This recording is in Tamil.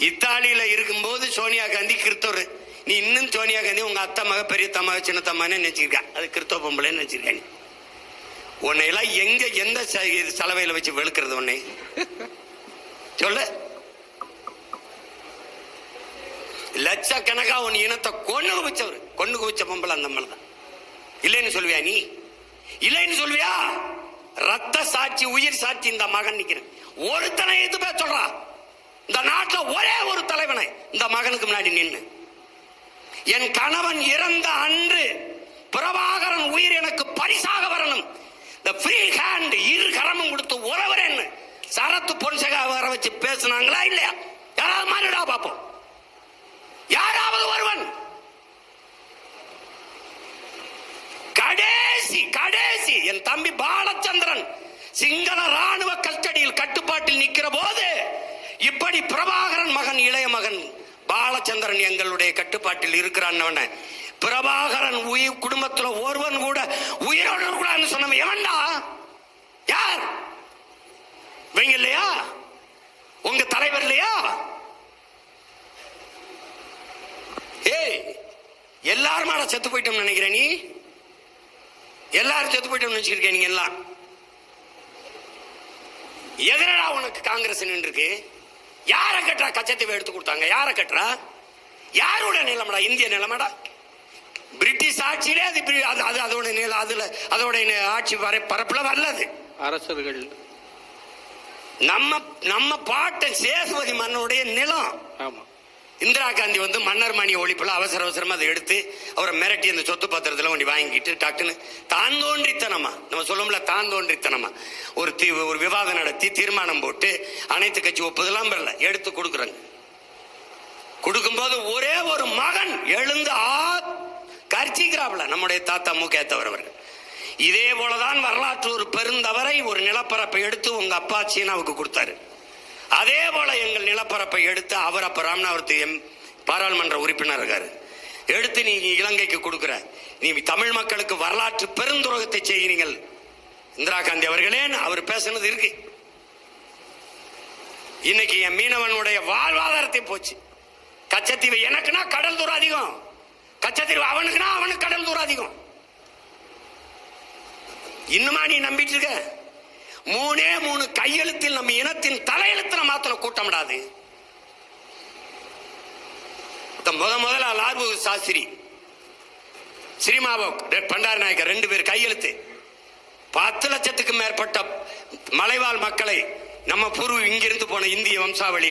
இத்தாலியில இருக்கும்போது சோனியா காந்தி கிறிஸ்தவர் நீ இன்னும் சோனியா காந்தி உங்க அத்தை மக பெரிய தமக சின்ன தம்மான்னு நினைச்சிருக்கா? அது கிறிஸ்தவ பொம்பளைன்னு நினைச்சிருக்கா நீ? உன்னை எல்லாம் எங்க எந்த ச- இது சலவையில வச்சு வெளுக்கிறது உன்னை? சொல்லு. லட்சக்கணக்கா உன் இனத்தை கொண்டு குவிச்சவர் கொண்டு குவிச்ச பொம்பளை அந்த மலை தான். இல்லைன்னு சொல்லுவியா நீ? இல்லைன்னு சொல்லுவியா? ரத்த சாட்சி உயிர் சாட்சி இந்த மகன் நிக்கிறேன். ஒருத்தனை எதுவுமே சொல்றான் இந்த நாட்டில் ஒரே ஒரு தலைவனை இந்த மகனுக்கு முன்னாடி நின்று என் கணவன் இறந்த அன்று பிரபாகரன் உயிர் எனக்கு பரிசாக வரணும். இந்த ஃப்ரீ ஹேண்ட் இரு கரமும் கொடுத்து உறவுறேன்னு சரத்து பொன்சகா வர வச்சு பேசுனாங்களா இல்லையா? யாராவது மாறிடா பார்ப்போம் யாராவது ஒருவன். கடைசி கடைசி என் தம்பி பாலச்சந்திரன் சிங்கள ராணுவ கஸ்டடியில் கட்டுப்பாட்டில் நிற்கிற போது இப்படி பிரபாகரன் மகன் இளைய மகன் பாலச்சந்திரன் எங்களுடைய கட்டுப்பாட்டில் இருக்கிறான் பிரபாகரன் உயிர் குடும்பத்தில் ஒருவன் கூட உயிரோடு கூடாதுன்னு சொன்னவன் எவன்டா? யார்? இவங்க இல்லையா? உங்க தலைவர் இல்லையா? ஏய் நான் செத்து போயிட்டோம்னு நினைக்கிறேன் நீ? எல்லாரும் செத்து போயிட்டோம்னு நினைச்சிருக்கேன் நீங்க எல்லாம்? எதிரடா உனக்கு காங்கிரஸ் இருக்கு யார கட்டுறா? கச்சத்தீவை எடுத்து கொடுத்தாங்க. யார கட்டுறா? யாரோட நிலமடா? இந்திய நிலமடா? பிரிட்டிஷ் ஆட்சியிலே அது அது அது அதோட நில அதுல அதோட ஆட்சி வரை பரப்புல வரல அது அரசர்கள். நம்ம நம்ம பாட்டன் சேதுபதி மன்னனுடைய நிலம். ஆமா. இந்திரா காந்தி வந்து மன்னர் மணி ஒழிப்புல அவசர அவசரமா அதை எடுத்து அவரை மிரட்டி அந்த சொத்து பத்திரத்துல ஒண்டி வாங்கிட்டு டக்குன்னு தான் தோன்றித்தனமா. நம்ம சொல்லும்ல தான் தோன்றித்தனமா. ஒரு தீ ஒரு விவாதம் நடத்தி தீர்மானம் போட்டு அனைத்து கட்சி ஒப்புதலாம் பெறல. எடுத்து கொடுக்குறாங்க. கொடுக்கும்போது ஒரே ஒரு மகன் எழுந்து ஆ கர்ச்சிக்கிறாப்ல நம்முடைய தாத்தா மூக்கேத்தவர் அவர்கள். இதே போலதான் வரலாற்று ஒரு பெருந்தவரை ஒரு நிலப்பரப்பை எடுத்து உங்க அப்பா சீனாவுக்கு கொடுத்தாரு. அதே போல எங்கள் நிலப்பரப்பை எடுத்து அவர் அப்ப ராமநாதபுரத்து எம் பாராளுமன்ற உறுப்பினர் இருக்காரு. எடுத்து நீ இலங்கைக்கு கொடுக்கிற. நீ தமிழ் மக்களுக்கு வரலாற்று பெருந்துரோகத்தை செய்கிறீர்கள். இந்திரா காந்தி அவர்களே அவர் பேசுனது இருக்கு. இன்னைக்கு என் மீனவனுடைய வாழ்வாதாரத்தை போச்சு. கச்சத்தீவு எனக்குன்னா கடல் தூரம் அதிகம். கச்சத்தீவு அவனுக்குன்னா அவனுக்கு கடல் தூரம் அதிகம். இன்னுமா நீ நம்பிட்டு இருக்க? மூணே மூணு கையெழுத்தில் நம்ம இனத்தின் தலையெழுத்து கூட்டமிடாது. இந்த முத முதல்ல லார்பு சாஸ்திரி ஸ்ரீமாபோ பண்டார நாயக்கர் ரெண்டு பேர் கையெழுத்து. பத்து லட்சத்துக்கும் மேற்பட்ட மலைவாழ் மக்களை நம்ம பூர்வ இங்கிருந்து போன இந்திய வம்சாவளி